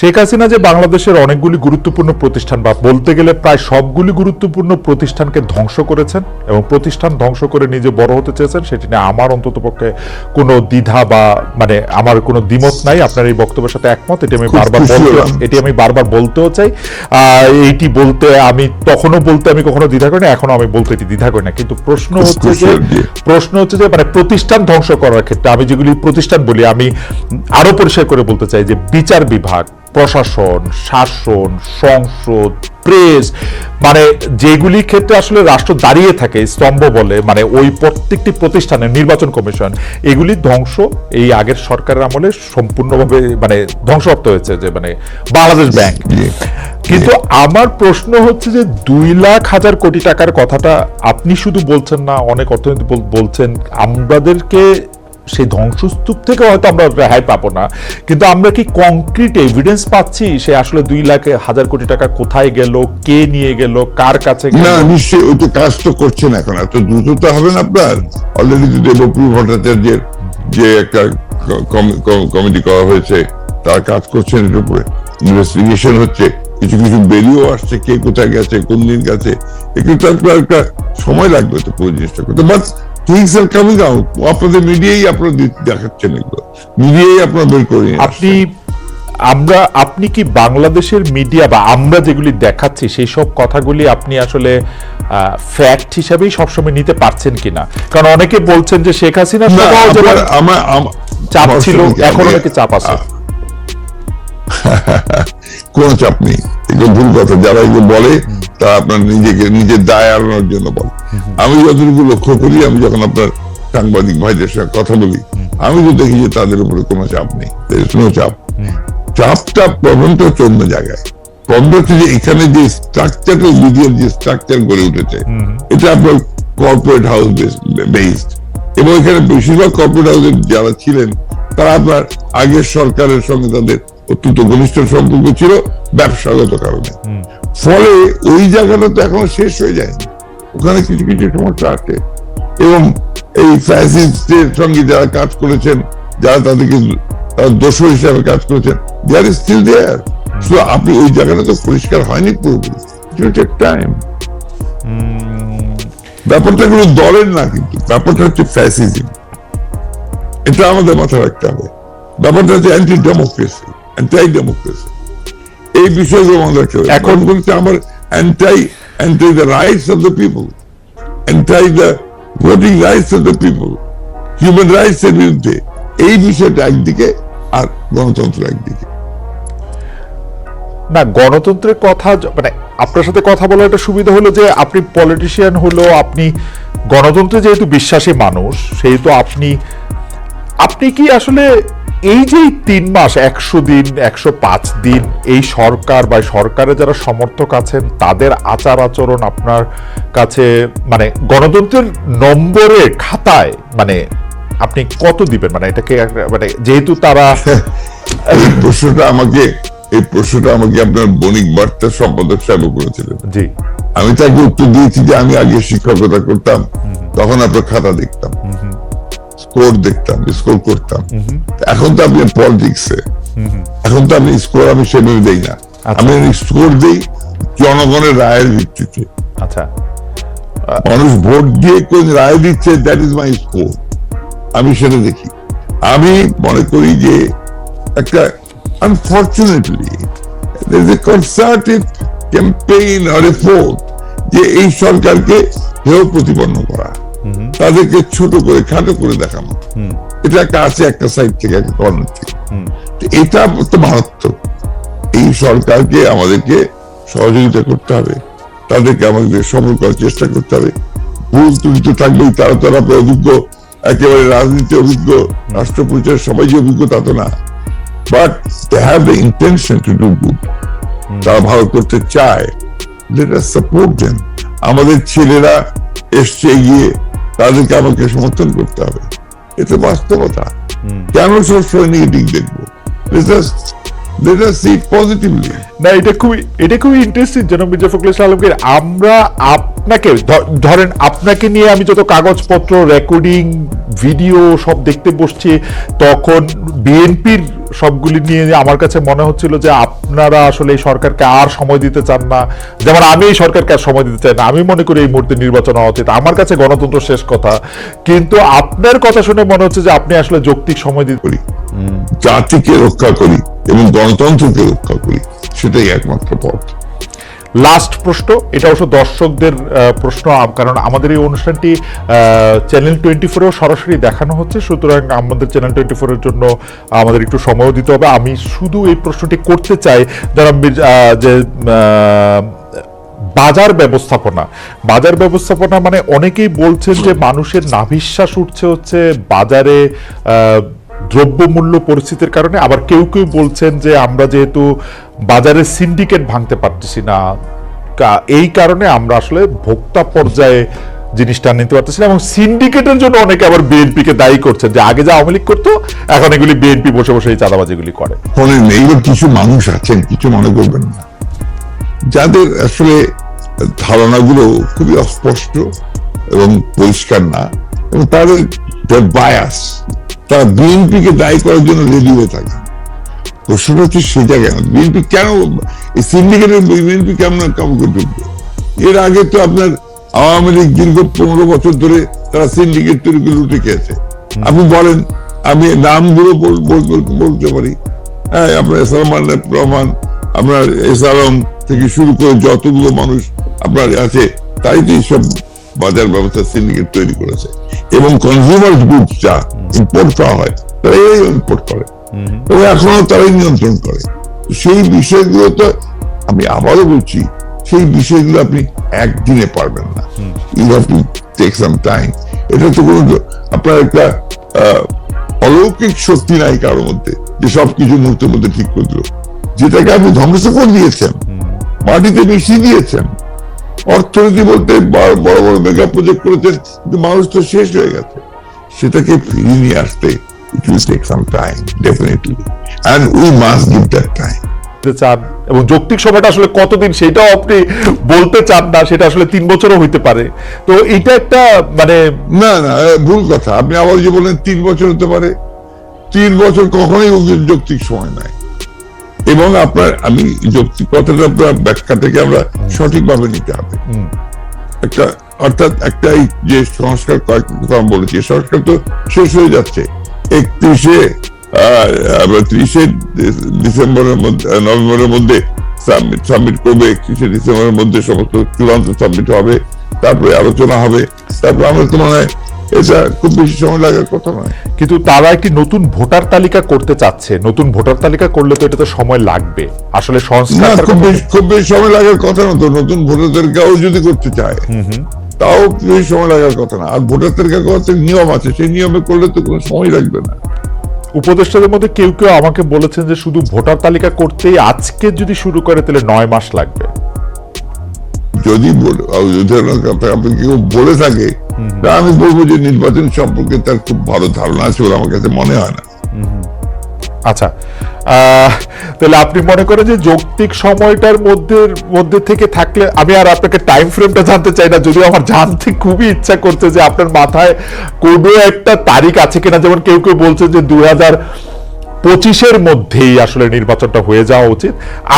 শেখ হাসিনা যে বাংলাদেশের অনেকগুলি গুরুত্বপূর্ণ প্রতিষ্ঠান বা বলতে গেলে প্রায় সবগুলি গুরুত্বপূর্ণ প্রতিষ্ঠানকে ধ্বংস করেছেন এবং প্রতিষ্ঠান ধ্বংস করে নিজে বড় হতে চেয়েছেন সেটি নিয়ে আমার অন্তত পক্ষে কোনো দ্বিধা বা মানে আমার কোনো দ্বিমত নাই। আপনার এই বক্তব্যের সাথে একমত এটি আমি বারবার এটি আমি বারবার বলতেও চাই। আহ, এইটি বলতে আমি তখনও বলতে আমি কখনো দ্বিধা করি না এখনও আমি বলতে এটি দ্বিধা করি না। কিন্তু প্রশ্ন হচ্ছে যে প্রশ্ন হচ্ছে যে মানে প্রতিষ্ঠান ধ্বংস করার ক্ষেত্রে আমি যেগুলি প্রতিষ্ঠান বলি আমি আরও পরিষ্কার করে বলতে চাই যে বিচার বিভাগ প্রশাসন, শাসন, সংসদ, প্রেস মানে যেগুলি ক্ষেত্রে আসলে রাষ্ট্র দাঁড়িয়ে থাকে, স্তম্ভ বলে মানে ওই প্রত্যেকটি প্রতিষ্ঠানে, নির্বাচন কমিশন, এগুলি ধ্বংস, এই আগের সরকারের আমলে সম্পূর্ণভাবে মানে ধ্বংসপ্রাপ্ত হয়েছে যে মানে বাংলাদেশ ব্যাংক। কিন্তু আমার প্রশ্ন হচ্ছে যে, দুই লাখ হাজার কোটি টাকার কথাটা আপনি শুধু বলছেন না, অনেক অর্থনীতি বলছেন, আমাদেরকে সেই ধ্বংসস্তূপ থেকে হয়তো আমরা রেহাই পাবো না। কিন্তু আমরা কি কংক্রিট এভিডেন্স পাচ্ছি সে আসলে দুই লাখ হাজার কোটি টাকা কোথায় গেল, কে নিয়ে গেল, কার কাছে না, নিশ্চয়ই ওই তো কাজ তো করছেন এখন। এত দ্রুত তো হবে না আপনার? অলরেডি তো দেবপ্রিয় ভট্টাচার্যের যে একটা কমিটি করা হয়েছে, তার কাজ করছেন এর উপরে। ইনভেস্টিগেশন হচ্ছে, কিছু কিছু বেরিয়েও আসছে, কে কোথায় গেছে, কোন দিন গেছে। এগুলো তো একটা সময় লাগবে তো পুরো জিনিসটা করতে but things are coming out আপনাদের মিডিয়াই আপনারা দেখাচ্ছেন এগুলো। মিডিয়াই আপনারা বের করে আপনি আমরা আপনি কি বাংলাদেশের মিডিয়া বা আমরা যেগুলি দেখাচ্ছি সেই সব কথাগুলি আপনি আসলে ফ্যাক্ট হিসাবেই সবসময় নিতে পারছেন কিনা? কারণ অনেকে বলছেন যে শেখ হাসিনা চাপ ছিল এখন অনেকে চাপ আছে। কোনো চাপ নেই। এগুলো ভুল কথা। যারা এগুলো বলে তারা আপনার নিজেকে, নিজের দায় এড়ানোর জন্য বলে। আমি যতটুকু লক্ষ্য করি, আমি যখন আপনার সাংবাদিক ভাইদের সঙ্গে কথা বলি, আমি তো দেখি যে তাদের উপরে কোনো চাপ নেই কোনো চাপ। চাপটা প্রবণটা অন্য জায়গায়। এখানে যে স্ট্রাকচারটা মিডিয়ার যে স্ট্রাকচার গড়ে উঠেছে, এটা আপনার কর্পোরেট হাউস বেসড এবং এখানে বেশিরভাগ কর্পোরেট হাউসের যারা ছিলেন, তারা আপনার আগের সরকারের সঙ্গে তাদের অত্যন্ত ঘনিষ্ঠ সম্পর্ক ছিল, ব্যবসাগত কারণে। ফলে ওই জায়গাটা তো এখনও শেষ হয়ে যায়নি। ওখানে কিছু কিছু সমস্যা আছে। এবং এই ফ্যাসিস্টের সঙ্গে যারা কাজ করেছেন যারা তাদেরকে তারা দোষর হিসাবে কাজ করেছেন দেয়ার ইজ স্টিল দেয়ার শুধু আপনি ওই জায়গাটা তো পরিষ্কার হয়নি পুরোপুরি। টাইম ব্যাপারটা কোনো দলের না কিন্তু ব্যাপারটা হচ্ছে ফ্যাসিজম এটা আমাদের মাথায় রাখতে হবে। ব্যাপারটা হচ্ছে অ্যান্টি ডেমোক্রেসি অ্যান্টাই ডেমোক্রেসি এই বিষয়গুলো আমাদের রাখতে হবে এখন- এখন বলছে আমার anti anti the rights of the people anti the voting rights of the people human rights এর বিরুদ্ধে। এই বিষয়টা একদিকে আর গণতন্ত্র একদিকে। না গণতন্ত্রের কথা মানে আপনার সাথে কথা বলার একটা সুবিধা হলো যে আপনি পলিটিশিয়ান হলো আপনি গণতন্ত্রে যেহেতু বিশ্বাসী মানুষ সেহেতু আপনি আপনি কি আসলে এই যে তিন মাস একশো দিন একশো পাঁচ দিন এই সরকার বা সরকারের যারা সমর্থক আছেন তাদের আচার আচরণ আপনার কাছে মানে গণতন্ত্রের নম্বরে খাতায় মানে আপনি কত দিবেন? মানে এটাকে মানে যেহেতু তারা এই প্রশ্নটা আমাকে এই প্রশ্নটা আমাকে আপনার বণিক বার্তা সম্পাদক সাহেব করেছিলেন। জি। আমি তাকে উত্তর দিয়েছি যে আমি আগে শিক্ষকতা করতাম তখন আপনার খাতা দেখতাম। স্কোর দেখতাম স্কোর করতাম। এখন তো আপনি পলিটিক্সে এখন তো আপনি স্কোর আমি সেভাবে দেই না। আমি স্কোর দেই জনগণের রায়ের ভিত্তিতে। আচ্ছা। মানুষ ভোট দিয়ে কোন রায় দিচ্ছে দ্যাট ইজ মাই স্কোর আমি সেটা দেখি। আমি মনে করি যে একটা আনফর্চুনেটলি কনসার্টেড ক্যাম্পেইন এফোর্ট যে এই সরকারকে হেয় প্রতিপন্ন করা। তাদেরকে ছোট করে খাটো করে দেখানো। এটা একটা আছে একটা সাইড থেকে একটা কর্নার থেকে। তো এটা তো মারাত্মক। এই সরকারকে আমাদেরকে সহযোগিতা করতে হবে। তাদেরকে আমাদের সফল করার চেষ্টা করতে হবে। ভুল ত্রুটি তো থাকবেই তারা তো আর আপনার অভিজ্ঞ একেবারে রাজনীতি অভিজ্ঞ রাষ্ট্র পরিচয়ের সবাই যে অভিজ্ঞ তা তো না। But they have the intention to do good তারা ভালো করতে চায়। লেট সাপোর্ট দেন আমাদের ছেলেরা এসছে গিয়ে তাদেরকে আমাকে সমর্থন করতে হবে। এটা বাস্তবতা। কেন সবসময় নেগেটিভ দেখব? না এটা খুবই এটা খুবই ইন্টারেস্টিং জনাব মির্জা ফখরুল আলমগীর। আমরা আপনাকে ধরেন আপনাকে নিয়ে আমি যত কাগজপত্র রেকর্ডিং ভিডিও সব দেখতে বসছি তখন বিএনপির সবগুলি নিয়ে আমার কাছে মনে হচ্ছিল যে আপনারা আসলে এই সরকারকে আর সময় দিতে চান না। যেমন আমি এই সরকারকে আর সময় দিতে চাই না। আমি মনে করি এই মুহূর্তে নির্বাচন হওয়া উচিত। আমার কাছে গণতন্ত্র শেষ কথা। কিন্তু আপনার কথা শুনে মনে হচ্ছে যে আপনি আসলে যৌক্তিক সময় দিতে করি। জাতিকে রক্ষা করি এবং গণতন্ত্রকে রক্ষা করি। সেটাই একমাত্র পথ। লাস্ট প্রশ্ন, এটা অবশ্য দর্শকদের প্রশ্ন কারণ আমাদের এই অনুষ্ঠানটি চ্যানেল টোয়েন্টি ফোরেও সরাসরি দেখানো হচ্ছে, সুতরাং আমাদের চ্যানেল টোয়েন্টি ফোরের জন্য আমাদের একটু সময়ও দিতে হবে। আমি শুধু এই প্রশ্নটি করতে চাই, যারা যে বাজার ব্যবস্থাপনা বাজার ব্যবস্থাপনা মানে অনেকেই বলছেন যে মানুষের নাভিশ্বাস উঠছে হচ্ছে বাজারে দ্রব্যমূল্য পরিস্থিতির কারণে আবার কেউ কেউ বলছেন যে আমরা যেহেতু বাজারে সিন্ডিকেট ভাঙতে পারতেছি না এই কারণে আমরা আসলে ভোক্তা পর্যায়ে জিনিসটা নিতে পারতেছি না এবং সিন্ডিকেটের জন্য অনেকে আবার বিএনপি কে দায়ী করছেন যে আগে যা আওয়ামী লীগ করতো, এখন এগুলি বিএনপি বসে বসে এই চাঁদাবাজিগুলি করে। শোনেন এইবার কিছু মানুষ আছেন, কিছু মনে করবেন না। যাদের আসলে ধারণাগুলো খুবই অস্পষ্ট এবং পরিষ্কার না, এবং তাদের বায়াস তারা বিএনপিকে দায়ী করার জন্য রেডি হয়ে থাকে। প্রশ্নটা হচ্ছে সে জায়গায় বিএনপি কেন এই সিন্ডিকেটের বিএনপি কেমন কাম করে এর আগে তো আপনার আওয়ামী লীগ দীর্ঘ পনেরো বছর ধরে তারা সিন্ডিকেট তৈরি লুটে খেয়েছে। আপনি বলেন, আমি নামগুলো বল- বল- বলতে পারি। হ্যাঁ আপনার সালমান রহমান আপনার এসালম থেকে শুরু করে যতগুলো মানুষ আপনার আছে, তাই তো এইসব বাজার ব্যবস্থা সিন্ডিকেট তৈরি করেছে। এবং কনজিউমার গুডস যা ইম্পোর্ট করা হয় তারা এই ইম্পোর্ট করে। এবং এখনও তারাই নিয়ন্ত্রণ করে। সেই বিষয়গুলো তো আমি আবারও বলছি সেই বিষয়গুলো আপনি একদিনে পারবেন না। You have to take some time এটা তো কোনো আপনার একটা অলৌকিক শক্তি নাই কারোর মধ্যে যে সবকিছু মুহূর্তের মধ্যে ঠিক করে দিল। যেটাকে আপনি ধ্বংস করে দিয়েছেন। মাটিতে মিশিয়ে দিয়েছেন। অর্থনীতি বলতে বড় বড় মেগা প্রজেক্ট করেছেন কিন্তু মানুষ তো শেষ হয়ে গেছে। সেটাকে ফিরিয়ে নিয়ে আসতে it will take some time definitely and we must give that time চান এবং যৌক্তিক সময়টা আসলে কতদিন সেটাও আপনি বলতে চান না সেটা আসলে তিন বছরও হইতে পারে। তো এটা একটা মানে না না ভুল কথা। আপনি আবার যে বলেন তিন বছর হতে পারে তিন বছর কখনোই যৌক্তিক সময় নাই। এবং আপনার আমি যৌক্তিক কথাটা আপনার ব্যাখ্যা থেকে আমরা সঠিকভাবে নিতে হবে। একটা অর্থাৎ একটা যে সংস্কার কয়েক কথা বলেছি সংস্কার তো শেষ হয়ে যাচ্ছে। একত্রিশে ত্রিশে ডিসেম্বরের মধ্যে নভেম্বরের মধ্যে সাবমিট সাবমিট করবে একত্রিশে ডিসেম্বরের মধ্যে সমস্ত চূড়ান্ত সাবমিট হবে তারপরে আলোচনা হবে তারপরে আমার তো মনে হয় এটা খুব বেশি সময় লাগার কথা নয়। কিন্তু তারা একটি নতুন ভোটার তালিকা করতে চাচ্ছে? নতুন ভোটার তালিকা করলে তো এটা তো সময় লাগবে। আসলে সংস্কার খুব বেশি খুব বেশি সময় লাগার কথা না তো নতুন ভোটার তালিকাও যদি করতে চায় তাও বেশি সময় লাগার কথা না। আর ভোটার তালিকা করার নিয়ম আছে সেই নিয়মে করলে তো কোনো সময় লাগবে না। উপদেষ্টাদের মধ্যে কেউ কেউ আমাকে বলেছেন যে শুধু ভোটার তালিকা করতেই আজকে যদি শুরু করে তাহলে নয় মাস লাগবে। যদি বলে- আপনি- কেউ বলে থাকে আমি বলব যে নির্বাচন সম্পর্কে তার খুব ভালো ধারণা আছে বলে আমার কাছে মনে হয় না। আচ্ছা তাহলে আপনি মনে করেন যে যৌক্তিক সময়টার মধ্যে মধ্যে থেকে থাকলে আমি আর আপনাকে টাইম ফ্রেমটা জানতে চাই না, যদিও আমার জানতে খুবই ইচ্ছা করছে যে আপনার মাথায় কোনো একটা তারিখ আছে কিনা, যেমন কেউ কেউ বলছে যে দুই হাজার পঁচিশের মধ্যেই আসলে নির্বাচনটা হয়ে যাওয়া উচিত।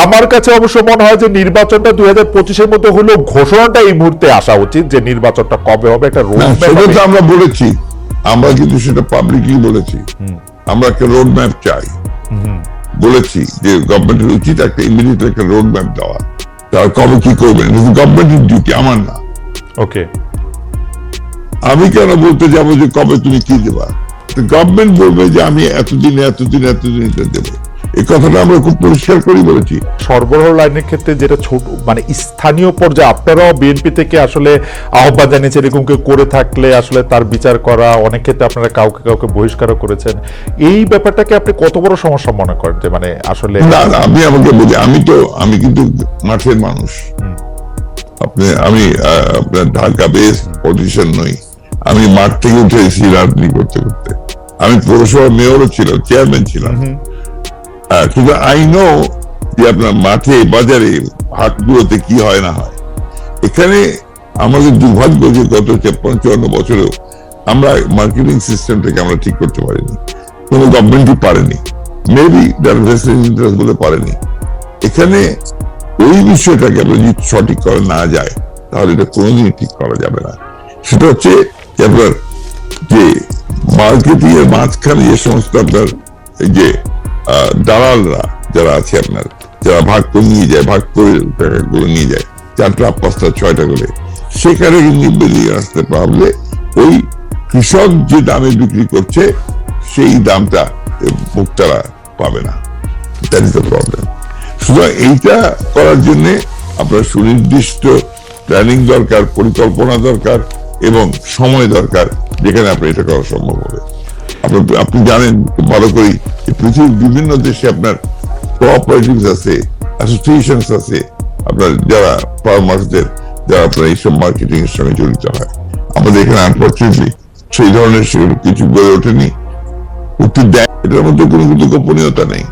আমার কাছে অবশ্য মনে হয় যে নির্বাচনটা দুই হাজার পঁচিশের মধ্যে হলেও ঘোষণাটা এই মুহূর্তে আসা উচিত যে নির্বাচনটা কবে হবে একটা রোড সেটা আমরা বলেছি। আমরা কিন্তু সেটা পাবলিকলি বলেছি। আমরা একটা রোড ম্যাপ চাই বলেছি যে গভর্নমেন্টের উচিত একটা ইমিডিয়েট একটা রোড ম্যাপ দেওয়া। তার কবে কি করবেন গভর্নমেন্টের ডিউটি আমার না। ওকে আমি কেন বলতে যাব যে কবে তুমি কি দেবা? গভর্নমেন্ট বলবে যে আমি এতদিন এতদিন এতদিন এটা দেবো। এই কথাটা আমরা খুব পরিষ্কার করি বলেছি। সরবরাহ লাইনের ক্ষেত্রে যেটা ছোট মানে স্থানীয় পর্যায়ে আপনারাও বিএনপি থেকে আসলে আহ্বান জানিয়েছেন এরকম কেউ করে থাকলে আসলে তার বিচার করা অনেক ক্ষেত্রে আপনারা কাউকে কাউকে বহিষ্কারও করেছেন। এই ব্যাপারটাকে আপনি কত বড় সমস্যা মনে করেন যে মানে আসলে না আপনি আমাকে বলি আমি তো আমি কিন্তু মাঠের মানুষ। আপনি আমি আপনার ঢাকা বেস পজিশন নই। আমি মাঠ থেকে উঠে এসেছি রাজনীতি করতে করতে। আমি পৌরসভা মেয়রও ছিলাম চেয়ারম্যান ছিলাম। কিন্তু আই নো যে আপনার মাঠে বাজারে হাটগুলোতে কি হয় না হয়। এখানে আমাদের দুর্ভাগ্য যে গত তেপ্পান্ন চুয়ান্ন বছরেও আমরা মার্কেটিং সিস্টেমটাকে আমরা ঠিক করতে পারিনি। কোনো গভর্নমেন্টই পারেনি। মেবি ইন্টারেস্ট বলে পারেনি। এখানে ওই বিষয়টাকে যদি সঠিক করা না যায় তাহলে এটা কোনোদিনই ঠিক করা যাবে না। সেটা হচ্ছে আপনার যে মার্কেটিং এর মাঝখানে যে সমস্ত আপনার যে দালালরা যারা আছে আপনার, যারা ভাগ করে নিয়ে যায়, ভাগ করে টাকাগুলো নিয়ে যায় চারটা পাঁচটা, ছয়টা করে, সেখানে কিন্তু বেরিয়ে আসতে পারলে ওই কৃষক যে দামে বিক্রি করছে, সেই দামটা ভোক্তারা পাবে না। দ্যাট ইজ দ্য প্রবলেম সুতরাং এইটা করার জন্য আপনার সুনির্দিষ্ট প্ল্যানিং দরকার, পরিকল্পনা দরকার এবং সময় দরকার। যেখানে আপনি এটা করা সম্ভব হবে। আপনি জানেন ভালো করেই যে পৃথিবীর বিভিন্ন দেশে আপনার কোঅপারেটিভস আছে অ্যাসোসিয়েশন আছে। আপনার যারা ফার্মার্সদের যারা আপনার এইসব মার্কেটিং এর সঙ্গে জড়িত হয়। আমাদের এখানে আনফর্চুনেটলি সেই ধরনের কিছু গড়ে ওঠেনি। উঠতে দেয়, এটার মধ্যে কোনো কিন্তু গোপনীয়তা নেই।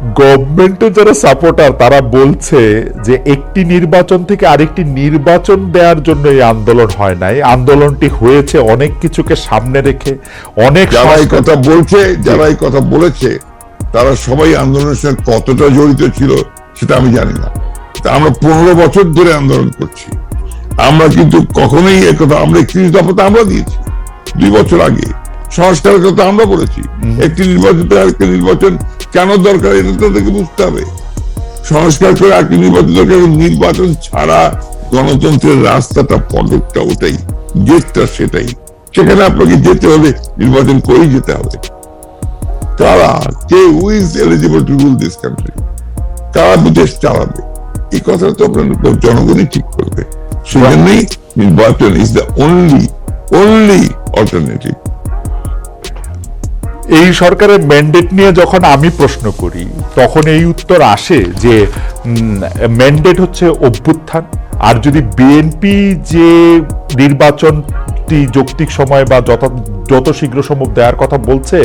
গভর্নমেন্টের যারা সাপোর্টার তারা বলছে যে একটি নির্বাচন থেকে আরেকটি নির্বাচন দেওয়ার জন্য এই আন্দোলন হয় নাই। আন্দোলনটি হয়েছে অনেক কিছুকে সামনে রেখে অনেক যারা এই কথা বলছে যারা এই কথা বলেছে তারা সবাই আন্দোলনের সঙ্গে কতটা জড়িত ছিল সেটা আমি জানি না। তা আমরা পনেরো বছর ধরে আন্দোলন করছি। আমরা কিন্তু কখনোই এ কথা আমরা একত্রিশ দফা তো আমরা দিয়েছি। দুই বছর আগে সংস্কারের কথা আমরা বলেছি। একটি নির্বাচন থেকে আরেকটি নির্বাচন কেন দরকার এটা তাদেরকে বুঝতে হবে। সংস্কার করে আরেকটি নির্বাচন নির্বাচন ছাড়া গণতন্ত্রের রাস্তাটা পদকটা ওটাই, গেটটা সেটাই। সেখানে আপনাকে যেতে হলে নির্বাচন করেই যেতে হবে। কারা কে eligible to rule this country কারা বিদেশ চালাবে। এই কথা তো আপনার জনগণই ঠিক করবে। সেই জন্যই নির্বাচন is the only only alternative এই সরকারের ম্যান্ডেট নিয়ে যখন আমি প্রশ্ন করি তখন এই উত্তর আসে যে ম্যান্ডেট হচ্ছে অভ্যুত্থান। আর যদি বিএনপি যে নির্বাচনটি যৌক্তিক সময় বা যত যত শীঘ্র সম্ভব দেওয়ার কথা বলছে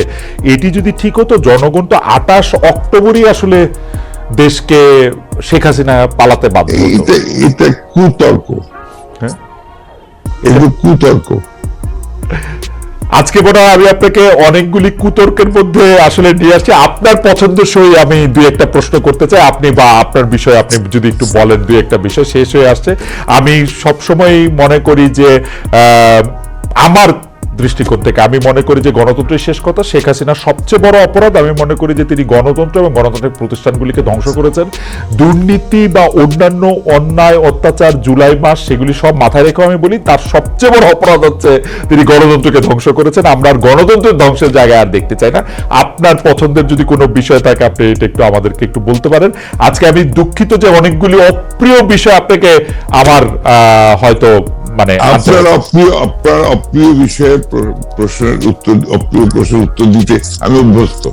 এটি যদি ঠিক হতো জনগণ তো আঠাশ অক্টোবরই আসলে দেশকে শেখ হাসিনা পালাতে বাধ্য এটা কুতর্ক। হ্যাঁ? কুতর্ক। আজকে মনে হয় আমি আপনাকে অনেকগুলি কুতর্কের মধ্যে আসলে নিয়ে আসছি। আপনার পছন্দ সই আমি দুই একটা প্রশ্ন করতে চাই। আপনি বা আপনার বিষয় আপনি যদি একটু বলেন দুই একটা বিষয়, শেষ হয়ে আসছে। আমি সবসময় মনে করি যে আমার দৃষ্টিকোণ থেকে আমি মনে করি যে গণতন্ত্রের শেষ কথা শেখ হাসিনার সবচেয়ে বড় অপরাধ। আমি মনে করি যে তিনি গণতন্ত্র এবং গণতান্ত্রিক প্রতিষ্ঠানগুলিকে ধ্বংস করেছেন। দুর্নীতি বা অন্যান্য অন্যায়, অত্যাচার, জুলাই মাস, সেগুলি সব মাথায় রেখে আমি বলি, তার সবচেয়ে বড় অপরাধ হচ্ছে তিনি গণতন্ত্রকে ধ্বংস করেছেন। আমরা আর গণতন্ত্রের ধ্বংসের জায়গায় আর দেখতে চাই না। আপনার পছন্দের যদি কোনো বিষয় থাকে, আপনি এটা একটু আমাদেরকে একটু বলতে পারেন। আজকে আমি দুঃখিত যে অনেকগুলি অপ্রিয় বিষয় আপনাকে আমার হয়তো মানে আপনার অপ্রিয় আপনার অপ্রিয় বিষয়ে প্রশ্নের উত্তর অপ্রিয় প্রশ্নের উত্তর দিতে আমি অভ্যস্ত।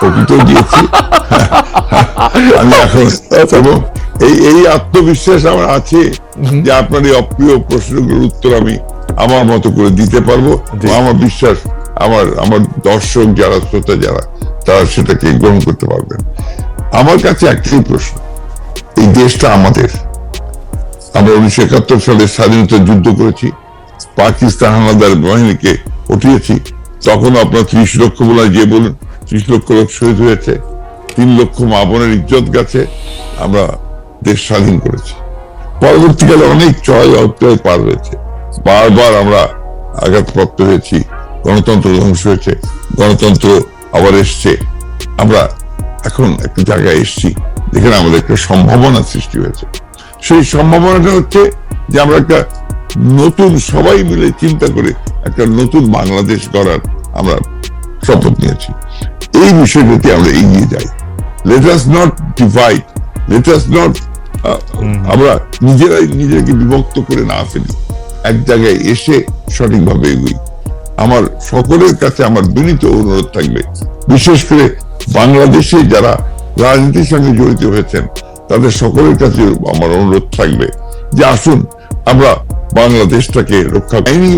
প্রকৃত দিয়েছি। আমি এখন এবং এই এই আত্মবিশ্বাস আমার আছে যে আপনার এই অপ্রিয় প্রশ্নগুলোর উত্তর আমি আমার মতো করে দিতে পারব। আমার বিশ্বাস আমার আমার দর্শক যারা শ্রোতা যারা তারা সেটাকে গ্রহণ করতে পারবেন। আমার কাছে একটাই প্রশ্ন এই দেশটা আমাদের। আমরা উনিশশো একাত্তর সালে স্বাধীনতা যুদ্ধ করেছি, পাকিস্তান হানাদার বাহিনীকে উঠিয়েছি তখন আপনার ত্রিশ লক্ষ বলা যে বলুন, ত্রিশ লক্ষ লোক শহীদ হয়েছে, তিন লক্ষ মা বোনের ইজ্জত গেছে, আমরা দেশ স্বাধীন করেছি। পরবর্তীকালে অনেক চয় অধ্যায় পার হয়েছে। বারবার আমরা আঘাতপ্রাপ্ত হয়েছি, গণতন্ত্র ধ্বংস হয়েছে, গণতন্ত্র আবার এসছে। আমরা এখন একটা জায়গায় এসছি, যেখানে আমাদের একটা সম্ভাবনা সৃষ্টি হয়েছে। সেই সম্ভাবনাটা হচ্ছে যে আমরা একটা নতুন সবাই মিলে চিন্তা করে একটা নতুন বাংলাদেশ গড়ার আমরা শপথ নিয়েছি। এই বিষয়টাতে আমরা এগিয়ে যাই। Let us not divide let us not আমরা নিজেরাই নিজেকে বিভক্ত করে না ফেলি। এক জায়গায় এসে সঠিকভাবে এগুই। আমার সকলের কাছে আমার বিনীত অনুরোধ থাকবে, বিশেষ করে বাংলাদেশে যারা রাজনীতির সঙ্গে জড়িত হয়েছেন তাদের সকলের কাছে আমার অনুরোধ থাকবে যে আসুন আমরা বাংলাদেশটাকে রক্ষা আইনি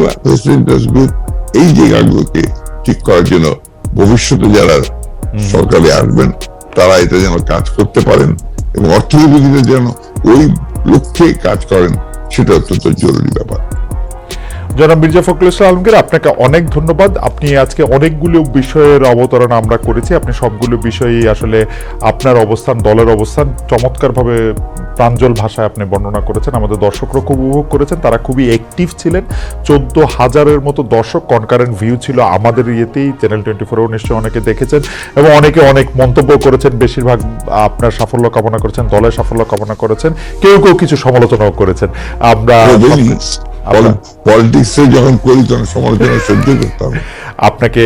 এই জায়গাগুলোকে ঠিক করার জন্য ভবিষ্যতে যারা সরকারে আসবেন তারা এটা যেন কাজ করতে পারেন এবং অর্থনীতিতে যেন ওই লক্ষ্যে কাজ করেন সেটা অত্যন্ত জরুরি ব্যাপার। জনাব মির্জা ফখরুল ইসলাম আলমগীর, আপনাকে অনেক ধন্যবাদ। আপনি আজকে অনেকগুলো বিষয়ের অবতরণ আমরা করেছি। আপনি সবগুলো বিষয়েই আসলে আপনার অবস্থান, দলের অবস্থান চমৎকারভাবে প্রাঞ্জল ভাষায় আপনি বর্ণনা করেছেন। আমাদের দর্শকরা খুব উপভোগ করেছেন। তারা খুবই অ্যাক্টিভ ছিলেন। চোদ্দ হাজারের মতো দর্শক কনকারেন্ট ভিউ ছিল আমাদের ইয়েতেই। চ্যানেল টোয়েন্টি ফোরেও নিশ্চয়ই অনেকে দেখেছেন। এবং অনেকে অনেক মন্তব্য করেছেন। বেশিরভাগ আপনার সাফল্য কামনা করেছেন, দলের সাফল্য কামনা করেছেন। কেউ কেউ কিছু সমালোচনাও করেছেন। আমরা আমরা- পলিটিক্সে যখন করি তখন সমালোচনা সহ্য করতে হবে আপনাকে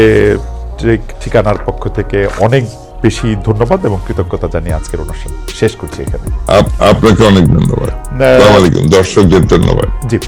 ঠিকানার পক্ষ থেকে অনেক বেশি ধন্যবাদ এবং কৃতজ্ঞতা জানিয়ে আজকের অনুষ্ঠান শেষ করছি এখানে। আপনাকে অনেক ধন্যবাদ। দর্শকদের ধন্যবাদ। জি।